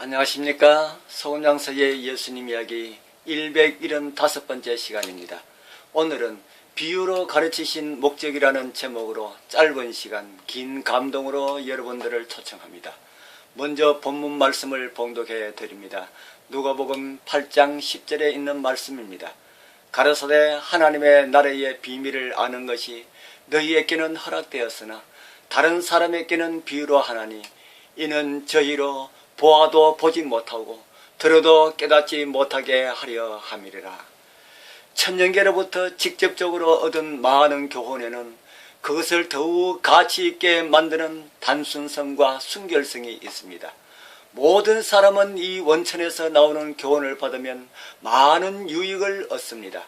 안녕하십니까. 소금양서의 예수님 이야기 175번째 시간입니다. 오늘은 비유로 가르치신 목적이라는 제목으로 짧은 시간, 긴 감동으로 여러분들을 초청합니다. 먼저 본문 말씀을 봉독해 드립니다. 누가복음 8장 10절에 있는 말씀입니다. 가라사대 하나님의 나라의 비밀을 아는 것이 너희에게는 허락되었으나 다른 사람에게는 비유로 하나니 이는 저희로 보아도 보지 못하고 들어도 깨닫지 못하게 하려 함이리라. 천년계로부터 직접적으로 얻은 많은 교훈에는 그것을 더욱 가치 있게 만드는 단순성과 순결성이 있습니다. 모든 사람은 이 원천에서 나오는 교훈을 받으면 많은 유익을 얻습니다.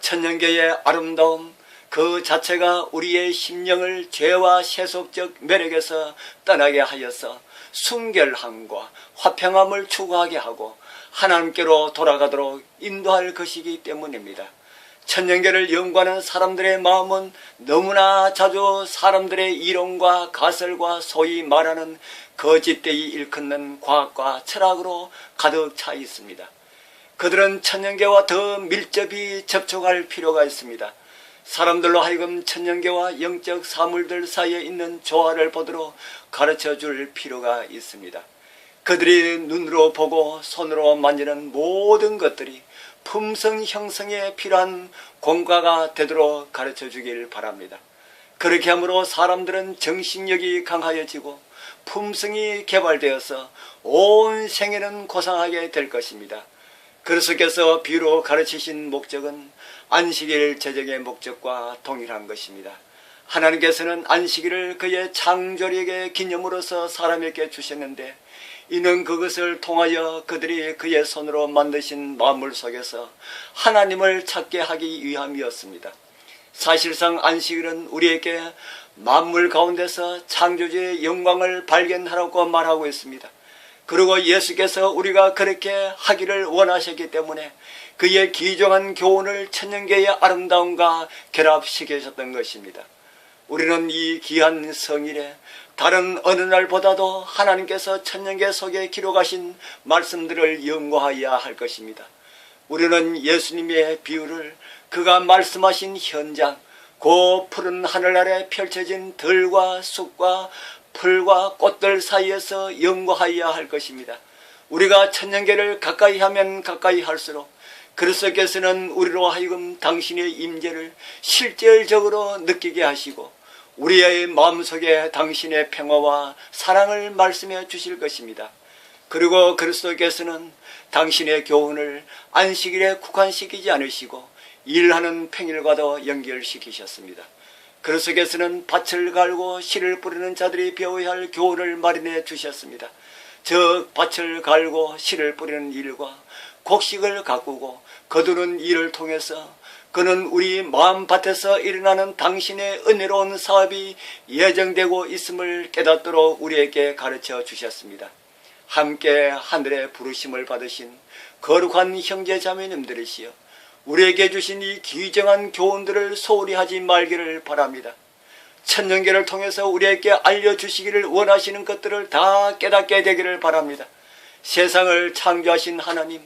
천년계의 아름다움 그 자체가 우리의 심령을 죄와 세속적 매력에서 떠나게 하여서 순결함과 화평함을 추구하게 하고 하나님께로 돌아가도록 인도할 것이기 때문입니다. 천년계를 연구하는 사람들의 마음은 너무나 자주 사람들의 이론과 가설과 소위 말하는 거짓되이 일컫는 과학과 철학으로 가득 차 있습니다. 그들은 천년계와 더 밀접히 접촉할 필요가 있습니다. 사람들로 하여금 천년계와 영적 사물들 사이에 있는 조화를 보도록 가르쳐 줄 필요가 있습니다. 그들이 눈으로 보고 손으로 만지는 모든 것들이 품성 형성에 필요한 공과가 되도록 가르쳐 주길 바랍니다. 그렇게 함으로 사람들은 정신력이 강하여지고 품성이 개발되어서 온 생애는 고상하게 될 것입니다. 그리스도께서 비로 가르치신 목적은 안식일 제정의 목적과 동일한 것입니다. 하나님께서는 안식일을 그의 창조력의 기념으로서 사람에게 주셨는데 이는 그것을 통하여 그들이 그의 손으로 만드신 만물 속에서 하나님을 찾게 하기 위함이었습니다. 사실상 안식일은 우리에게 만물 가운데서 창조주의 영광을 발견하라고 말하고 있습니다. 그리고 예수께서 우리가 그렇게 하기를 원하셨기 때문에 그의 기정한 교훈을 천년계의 아름다움과 결합시키셨던 것입니다. 우리는 이 귀한 성일에 다른 어느 날보다도 하나님께서 천년계 속에 기록하신 말씀들을 연구하여야 할 것입니다. 우리는 예수님의 비유를 그가 말씀하신 현장, 고 푸른 하늘 아래 펼쳐진 들과 숲과 풀과 꽃들 사이에서 연구하여야 할 것입니다. 우리가 천년계를 가까이 하면 가까이 할수록 그리스도께서는 우리로 하여금 당신의 임재를 실질적으로 느끼게 하시고 우리의 마음속에 당신의 평화와 사랑을 말씀해 주실 것입니다. 그리고 그리스도께서는 당신의 교훈을 안식일에 국한시키지 않으시고 일하는 평일과도 연결시키셨습니다. 그리스도께서는 밭을 갈고 씨를 뿌리는 자들이 배워야 할 교훈을 마련해 주셨습니다. 저 밭을 갈고 씨를 뿌리는 일과 곡식을 가꾸고 거두는 일을 통해서 그는 우리 마음 밭에서 일어나는 당신의 은혜로운 사업이 예정되고 있음을 깨닫도록 우리에게 가르쳐 주셨습니다. 함께 하늘의 부르심을 받으신 거룩한 형제 자매님들이시여 우리에게 주신 이 귀정한 교훈들을 소홀히 하지 말기를 바랍니다. 천년계를 통해서 우리에게 알려주시기를 원하시는 것들을 다 깨닫게 되기를 바랍니다. 세상을 창조하신 하나님,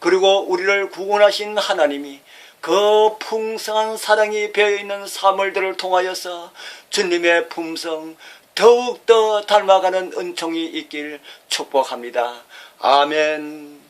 그리고 우리를 구원하신 하나님이 그 풍성한 사랑이 배어있는 사물들을 통하여서 주님의 품성 더욱더 닮아가는 은총이 있길 축복합니다. 아멘.